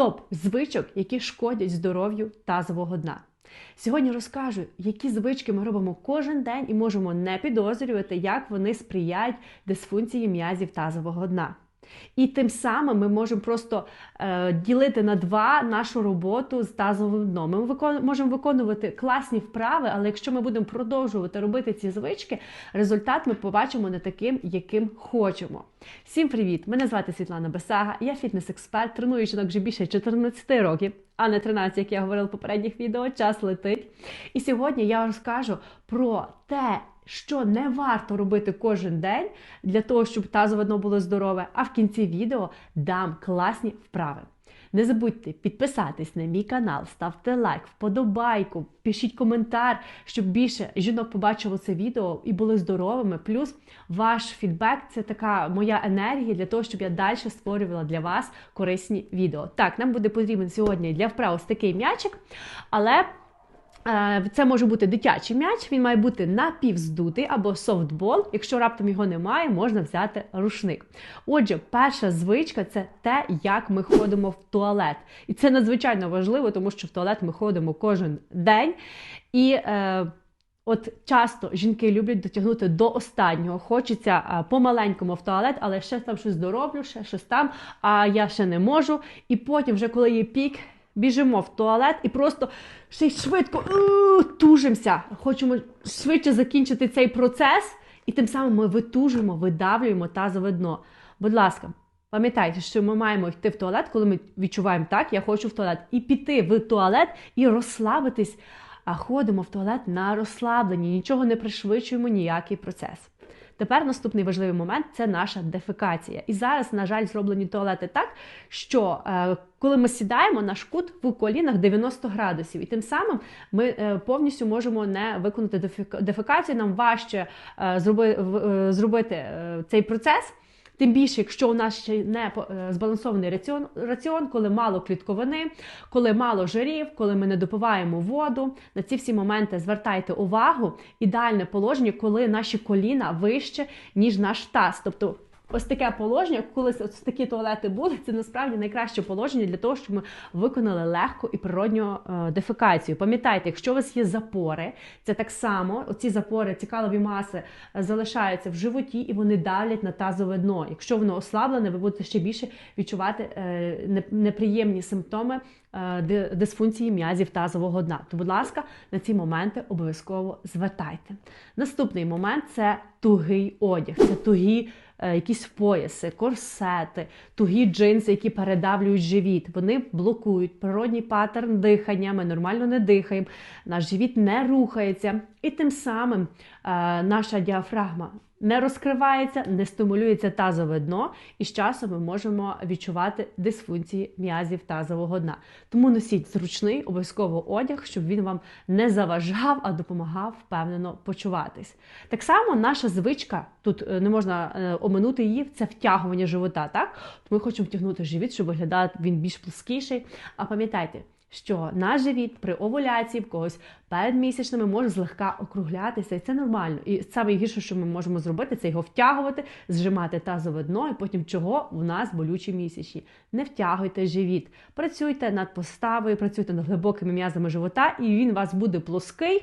топ звичок, які шкодять здоров'ю тазового дна. Сьогодні розкажу, які звички ми робимо кожен день і можемо не підозрювати, як вони сприяють дисфункції м'язів тазового дна. І тим самим ми можемо просто е, ділити на два нашу роботу з тазовим дном. Ми викон, можемо виконувати класні вправи, але якщо ми будемо продовжувати робити ці звички, результат ми побачимо не таким, яким хочемо. Всім привіт! Мене звати Світлана Бесага, я фітнес-експерт, треную жінок вже більше 14 років, а не 13, як я говорила в попередніх відео. Час летить. І сьогодні я розкажу про те, що не варто робити кожен день для того, щоб тазове дно було здорове, а в кінці відео дам класні вправи. Не забудьте підписатись на мій канал, ставте лайк, вподобайку, пишіть коментар, щоб більше жінок побачило це відео і були здоровими. Плюс ваш фідбек це така моя енергія для того, щоб я далі створювала для вас корисні відео. Так, нам буде потрібен сьогодні для вправ ось такий м'ячик, але це може бути дитячий м'яч, він має бути напівздутий або софтбол. Якщо раптом його немає, можна взяти рушник. Отже, перша звичка це те, як ми ходимо в туалет. І це надзвичайно важливо, тому що в туалет ми ходимо кожен день. І е, От часто жінки люблять дотягнути до останнього. Хочеться а, по-маленькому в туалет, але ще там щось дороблю, ще щось там, а я ще не можу. І потім, вже коли є пік, біжимо в туалет і просто ще й швидко тужимося. Хочемо швидше закінчити цей процес, і тим самим ми витужуємо, видавлюємо тазове дно. Будь ласка, пам'ятайте, що ми маємо йти в туалет, коли ми відчуваємо так, я хочу в туалет, і піти в туалет і розслабитись. А ходимо в туалет на розслабленні, нічого не пришвидшуємо ніякий процес. Тепер наступний важливий момент це наша дефекація. І зараз, на жаль, зроблені туалети так, що е, коли ми сідаємо, наш кут в колінах 90 градусів, і тим самим ми е, повністю можемо не виконати дефекацію. Нам важче е, зроби, е, зробити е, цей процес. Тим більше, якщо у нас ще не е, збалансований раціон, раціон, коли мало клітковини, коли мало жирів, коли ми не допиваємо воду, на ці всі моменти звертайте увагу. Ідеальне положення, коли наші коліна вище, ніж наш таз. Тобто Ось таке положення, коли ось такі туалети були, це насправді найкраще положення для того, щоб ми виконали легку і природню е, дефекацію. Пам'ятайте, якщо у вас є запори, це так само оці запори, цікаві маси е, залишаються в животі і вони давлять на тазове дно. Якщо воно ослаблене, ви будете ще більше відчувати е, неприємні симптоми дисфункції м'язів тазового дна. То, будь ласка, на ці моменти обов'язково звертайте. Наступний момент це тугий одяг, це тугі. Е, якісь пояси, корсети, тугі джинси, які передавлюють живіт. Вони блокують природній паттерн дихання. Ми нормально не дихаємо, наш живіт не рухається, і тим самим е, наша діафрагма не розкривається, не стимулюється тазове дно, і з часом ми можемо відчувати дисфункції м'язів тазового дна. Тому носіть зручний обов'язково одяг, щоб він вам не заважав, а допомагав впевнено почуватись. Так само наша звичка, тут е, не можна е, оминути її, це втягування живота. Так? Ми хочемо втягнути живіт, щоб виглядав він більш плоскіший. А пам'ятайте, що наш живіт при овуляції в когось перед місячними може злегка округлятися, і це нормально. І саме гірше, що ми можемо зробити, це його втягувати, зжимати тазове дно, і потім чого в нас болючі місячні. Не втягуйте живіт, працюйте над поставою, працюйте над глибокими м'язами живота, і він у вас буде плоский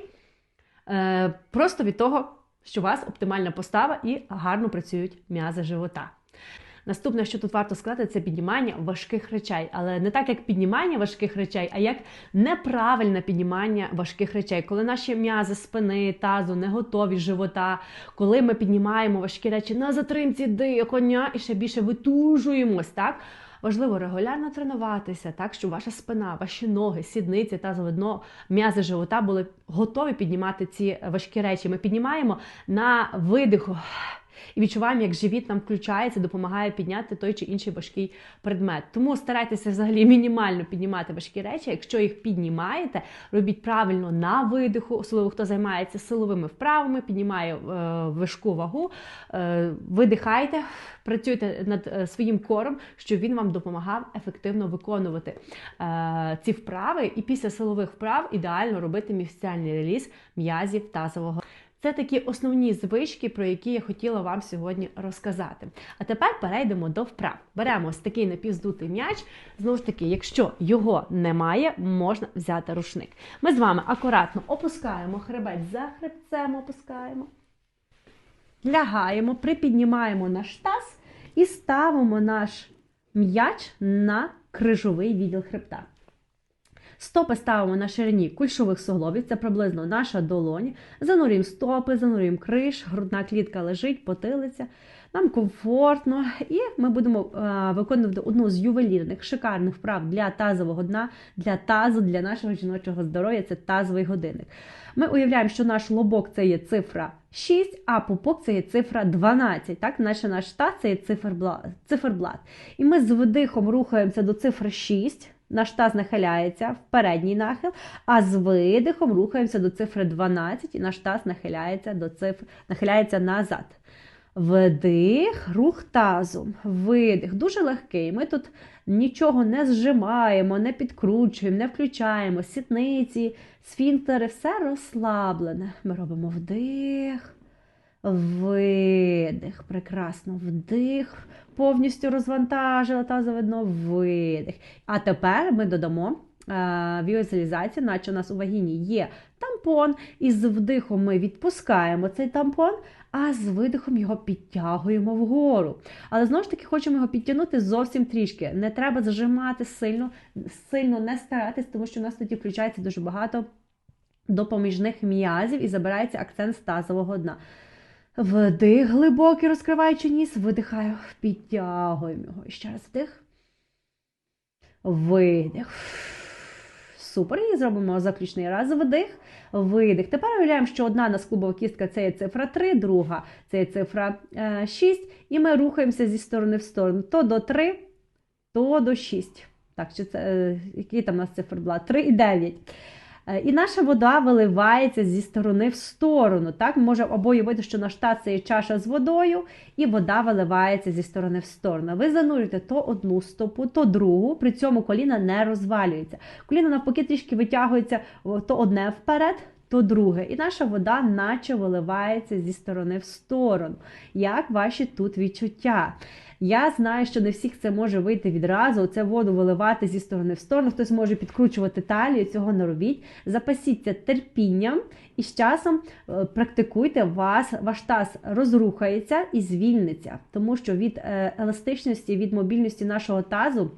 е, просто від того, що у вас оптимальна постава і гарно працюють м'язи живота. Наступне, що тут варто сказати, це піднімання важких речей, але не так, як піднімання важких речей, а як неправильне піднімання важких речей, коли наші м'язи спини, тазу не готові живота, коли ми піднімаємо важкі речі на затримці дихання і ще більше витужуємось, так. Важливо регулярно тренуватися, так щоб ваша спина, ваші ноги, сідниці та дно, м'язи живота були готові піднімати ці важкі речі. Ми піднімаємо на видиху і відчуваємо, як живіт нам включається, допомагає підняти той чи інший важкий предмет. Тому старайтеся взагалі мінімально піднімати важкі речі. Якщо їх піднімаєте, робіть правильно на видиху, особливо хто займається силовими вправами, піднімає е, важку вагу, е, видихайте. Працюйте над е, своїм кором, щоб він вам допомагав ефективно виконувати е, ці вправи, і після силових вправ ідеально робити місціальний реліз м'язів тазового. Це такі основні звички, про які я хотіла вам сьогодні розказати. А тепер перейдемо до вправ. Беремо ось такий напівздутий м'яч. Знову ж таки, якщо його немає, можна взяти рушник. Ми з вами акуратно опускаємо хребець за хребцем, опускаємо, лягаємо, припіднімаємо наш таз і ставимо наш м'яч на крижовий відділ хребта. Стопи ставимо на ширині кульшових суглобів, це приблизно наша долонь. Занурюємо стопи, занурюємо криш, грудна клітка лежить, потилиця. Нам комфортно, і ми будемо е, виконувати одну з ювелірних шикарних вправ для тазового дна, для тазу, для нашого жіночого здоров'я це тазовий годинник. Ми уявляємо, що наш лобок це є цифра 6, а пупок це є цифра 12. Так, Наше наш таз це є циферблат. І ми з видихом рухаємося до цифри 6. Наш таз нахиляється в передній нахил, а з видихом рухаємося до цифри 12, і наш таз нахиляється до цифр, нахиляється назад. Вдих, рух тазом, видих. Дуже легкий. Ми тут нічого не зжимаємо, не підкручуємо, не включаємо. Сітниці, сфінктери, все розслаблене. Ми робимо вдих, видих. Прекрасно вдих. Повністю розвантажила тазове дно, видих. А тепер ми додамо віозалізацію, наче у нас у вагіні є тампон, і з вдихом ми відпускаємо цей тампон, а з видихом його підтягуємо вгору. Але знову ж таки хочемо його підтягнути зовсім трішки. Не треба зажимати сильно, сильно не старатись, тому що у нас тоді включається дуже багато допоміжних м'язів і забирається акцент з тазового дна. Вдих глибокий, розкриваючи ніс, видихаю, підтягуємо його. Ще раз вдих. Видих. Супер. І зробимо заключний раз вдих, видих. Тепер уявляємо, що одна насклубова кістка це є цифра 3, друга це є цифра 6. Е, і ми рухаємося зі сторони в сторону. То до 3, то до 6. Так, чи це, е, який там у нас цифр була? 3 і 9. Е, і наша вода виливається зі сторони в сторону. Так, Ми можемо або уявити, що наш та це є чаша з водою, і вода виливається зі сторони в сторону. Ви занурюєте то одну стопу, то другу, при цьому коліна не розвалюється. Коліна навпаки трішки витягується то одне вперед. То друге, і наша вода, наче виливається зі сторони в сторону. Як ваші тут відчуття? Я знаю, що не всіх це може вийти відразу. Це воду виливати зі сторони в сторону. Хтось може підкручувати талію, цього не робіть. Запасіться терпінням і з часом е, практикуйте вас, ваш таз розрухається і звільниться, тому що від е, еластичності, від мобільності нашого тазу.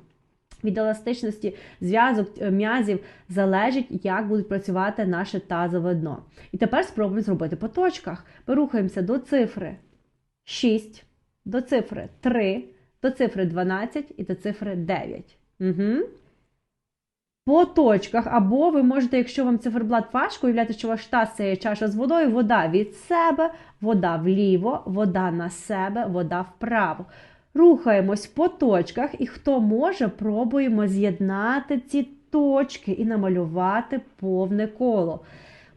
Від еластичності зв'язок е, м'язів залежить, як будуть працювати наше тазове дно. І тепер спробуємо зробити по точках. Ми рухаємося до цифри 6 до цифри 3, до цифри 12 і до цифри 9. Угу. По точках, або ви можете, якщо вам циферблат важко, уявляти, що ваш таз це є чаша з водою, вода від себе, вода вліво, вода на себе, вода вправо. Рухаємось по точках, і хто може, пробуємо з'єднати ці точки і намалювати повне коло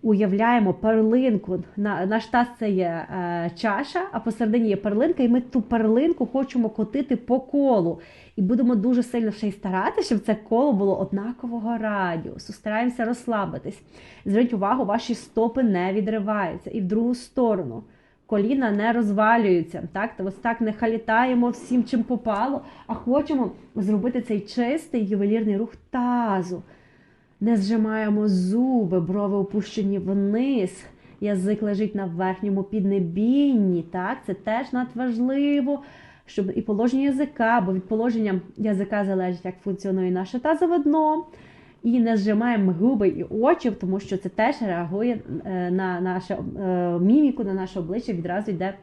уявляємо перлинку. Наш таз це є е, чаша, а посередині є перлинка, і ми ту перлинку хочемо котити по колу. І будемо дуже сильно ще й старатися, щоб це коло було однакового радіусу. Стараємося розслабитись. Зверніть увагу, ваші стопи не відриваються. І в другу сторону. Коліна не розвалюються. Так? Ось так не халітаємо всім, чим попало, а хочемо зробити цей чистий ювелірний рух тазу. Не зжимаємо зуби, брови опущені вниз. Язик лежить на верхньому піднебінні. Так? Це теж надважливо, щоб і положення язика, бо від положення язика залежить, як функціонує наше тазове дно. І не зжимаємо губи і очі, тому що це теж реагує е, на нашу е, міміку, на наше обличчя, відразу йде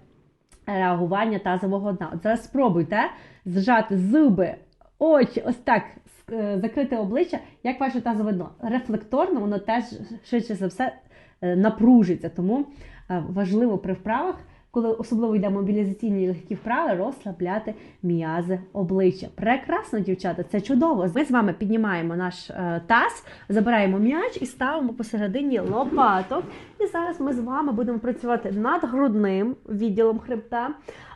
реагування тазового дна. От зараз спробуйте зжати зуби, очі, ось так Е, закрите обличчя, як ваше тазове дно. Рефлекторно, воно теж швидше за все напружиться. Тому важливо при вправах, коли особливо йде мобілізаційні легкі вправи, розслабляти м'язи обличчя. Прекрасно, дівчата, це чудово. Ми з вами піднімаємо наш таз, забираємо м'яч і ставимо посередині лопаток. І зараз ми з вами будемо працювати над грудним відділом хребта,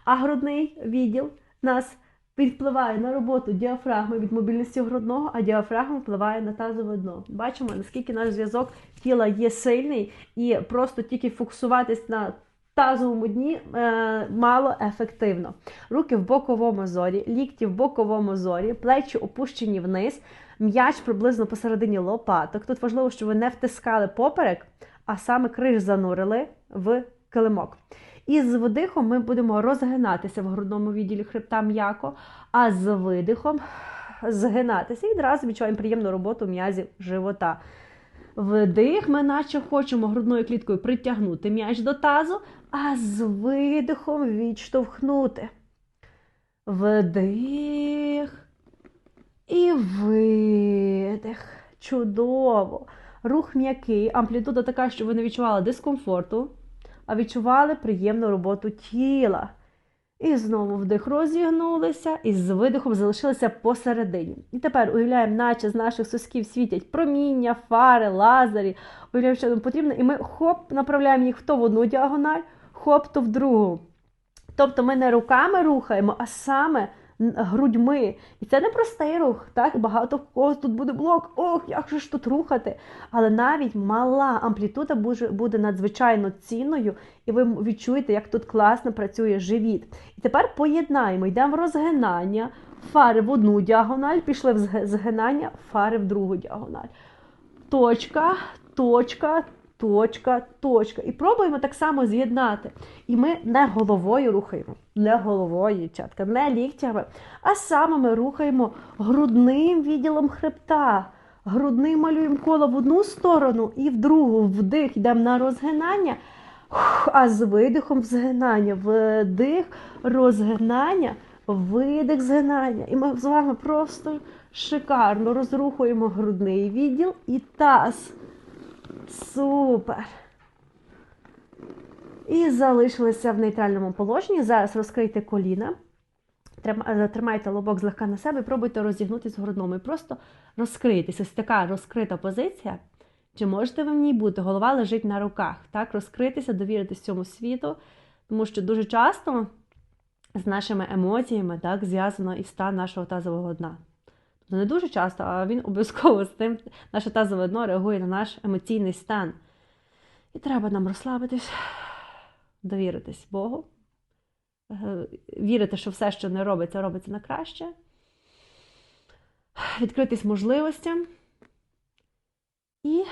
а грудний відділ нас впливає на роботу діафрагми від мобільності грудного, а діафрагма впливає на тазове дно. Бачимо, наскільки наш зв'язок тіла є сильний, і просто тільки фокусуватись на тазовому дні е, мало ефективно. Руки в боковому зорі, лікті в боковому зорі, плечі опущені вниз, м'яч приблизно посередині лопаток. Тут важливо, щоб ви не втискали поперек, а саме криш занурили в килимок. І з видихом ми будемо розгинатися в грудному відділі хребта м'яко, а з видихом згинатися. І одразу відчуваємо приємну роботу м'язів живота. Вдих, ми наче хочемо грудною кліткою притягнути м'яч до тазу, а з видихом відштовхнути. Вдих і видих. Чудово. Рух м'який, амплітуда така, щоб ви не відчували дискомфорту, а відчували приємну роботу тіла. І знову вдих розігнулися, і з видихом залишилися посередині. І тепер уявляємо, наче з наших сосків світять проміння, фари, лазері. Уявляємо, що нам потрібно, і ми хоп, направляємо їх то в одну діагональ, хоп, то в другу. Тобто ми не руками рухаємо, а саме грудьми. І це не простий рух. Так? Багато в когось тут буде блок, ох, як же ж тут рухати. Але навіть мала амплітуда буде надзвичайно цінною, і ви відчуєте, як тут класно працює живіт. І тепер поєднаємо, йдемо в розгинання, фари в одну діагональ, пішли в згинання, фари в другу діагональ. Точка, точка, точка, точка. І пробуємо так само з'єднати. І ми не головою рухаємо, не головою, дівчатка, не ліктями, а саме ми рухаємо грудним відділом хребта. Грудним малюємо коло в одну сторону і в другу вдих йдемо на розгинання, а з видихом згинання. Вдих, розгинання, видих, згинання. І ми з вами просто шикарно розрухуємо грудний відділ і таз. Супер. І залишилися в нейтральному положенні. Зараз розкрийте коліна. Тримайте лобок злегка на себе і пробуйте розігнутися грудному. І просто розкрийтеся. Ось така розкрита позиція. Чи можете ви в ній бути? Голова лежить на руках. Так, Розкритися, довіритись цьому світу, тому що дуже часто з нашими емоціями так, зв'язано і стан нашого тазового дна. Ну, не дуже часто, а він обов'язково з тим, наше тазове дно реагує на наш емоційний стан. І треба нам розслабитись, довіритись Богу, е, вірити, що все, що не робиться, робиться на краще, відкритись можливостям. І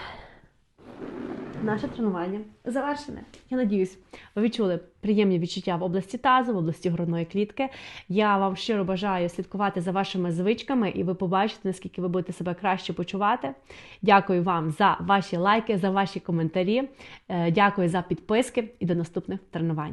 наше тренування завершене. Я надіюсь, ви відчули приємні відчуття в області тазу, в області грудної клітки. Я вам щиро бажаю слідкувати за вашими звичками, і ви побачите, наскільки ви будете себе краще почувати. Дякую вам за ваші лайки, за ваші коментарі. Е, дякую за підписки і до наступних тренувань.